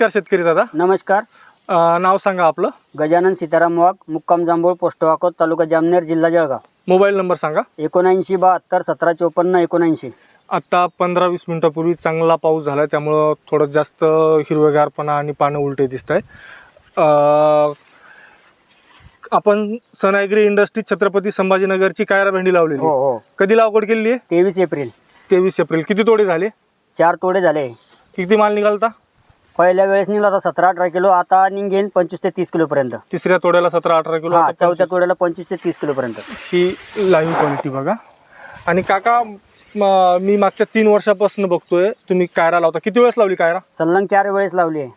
नमस्कार शेतकरी दादा. नमस्कार. अ, नाव सांगा आपलं. गजानन सीताराम वाघ मुक्काम जांभूळ पोस्ट वाकोद तालुका जामनेर जिल्हा जळगाव. मोबाईल नंबर सांगा. एकोणऐंशी बहात्तर सतरा चोपन्न एकोणऐंशी. आता पंधरा वीस मिनिटापूर्वी चांगला पाऊस झाला त्यामुळं थोडं जास्त हिरवेगारपणा आणि पानं उलटे दिसत आहे आपण सनायगिरी इंडस्ट्री छत्रपती संभाजीनगरची कायरा भेंडी लावलेली. हो आहे. हो. कधी लागवड केलेली आहे? तेवीस एप्रिल. तेवीस एप्रिल. किती तोडे झाले? चार तोडे झाले. किती माल निघालता? पहिल्या वेळेस निघाला होता सतरा अठरा किलो आता निघेन पंचवीस ते तीस किलो पर्यंत तिसऱ्या तोड्याला सतरा अठरा किलो हा आता चौथ्या तोड्याला पंचवीस ते तीस किलो पर्यंत ही लाईव्ह क्वालिटी बघा. आणि काका म- मी मागच्या तीन वर्षापासून बघतोय तुम्ही कायरा लावता. किती वेळेस लावली कायरा? सलंग चार वेळेस लावली आहे.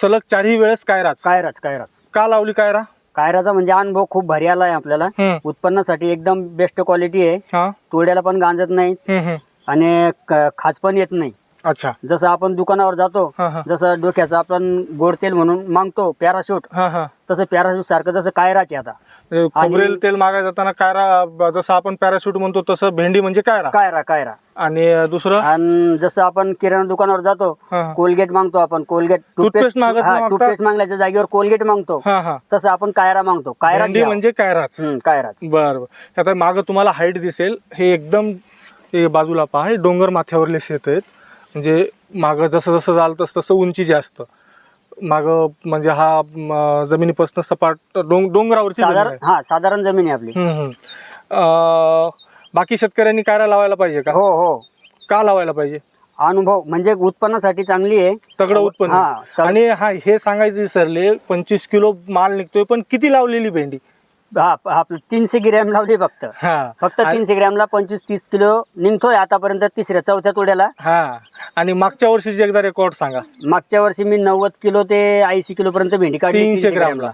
सलग चारही वेळेस कायराच? कायराच कायराच. का लावली कायरा? कायराचा म्हणजे अनुभव खूप भारी आला आहे आपल्याला. हम्म. उत्पन्नासाठी एकदम बेस्ट क्वालिटी आहे. हा. तोड्याला पण गांजत नाही हम्म, हम्म. आणि क- खाज पण येत नाही. अच्छा. जसं आपण दुकानावर जातो हा हा. जसं डोक्याचं आपण गोड तेल म्हणून मागतो पॅराशूट हा हा. तसं पॅराशूट सारखं जसं कायराचे आता? म्हणजे खोबरेल तेल मागायला जाताना कायरा ब- जसं आपण पॅराशूट म्हणतो तसं भेंडी म्हणजे कायरा कायरा कायरा आणि दुसरं? आणि जसं आपण किराणा दुकानावर जातो हा हा. कोलगेट मागतो आपण कोलगेट Toothpaste मागत नाही मागता? टूथपेस्ट मागल्याच्या जागेवर कोलगेट मागतो. हा हा. तसं आपण कायरा मागतो? कायरा भेंडी म्हणजे कायराच कायराच बर बर. आता मागं तुम्हाला हाईट दिसेल. हे एकदम हे बाजूला पहा हे डोंगर माथ्यावरले शेत आहेत. म्हणजे मागं जसं जसं जाल तसं तसं उंची जास्त मागं म्हणजे हा जमिनीपासून सपाट डोंग डोंगरावरची जमीन साधारण आहे. हा साधारण जमीन आहे आपली. हम्म, हम्म. अं, बाकी शेतकऱ्यांनी कायरा लावायला पाहिजे का? हो हो. का लावायला पाहिजे? अनुभव म्हणजे उत्पन्नासाठी चांगली आहे. तगडं उत्पन्न. हा, आणि हा हे सांगायचं विसरले पंचवीस किलो माल निघतोय पण किती लावलेली भेंडी? हा आपलं तीनशे ग्रॅम लावली फक्त. हा. फक्त तीनशे ग्रॅमला पंचवीस तीस किलो निघतोय आतापर्यंत तिसऱ्या चौथ्या तोड्याला. हा. आणि मागच्या वर्षीची एकदा रेकॉर्ड सांगा. मागच्या वर्षी मी नव्वद किलो ते ऐंशी किलो पर्यंत भेंडी काढली तीनशे ग्रामला.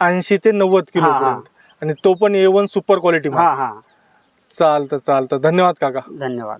ऐंशी ते नव्वद किलो हा, हा. पर्यंत. आणि तो पण ए वन सुपर क्वालिटी हा हा. चालतं चालतं. धन्यवाद काका. धन्यवाद.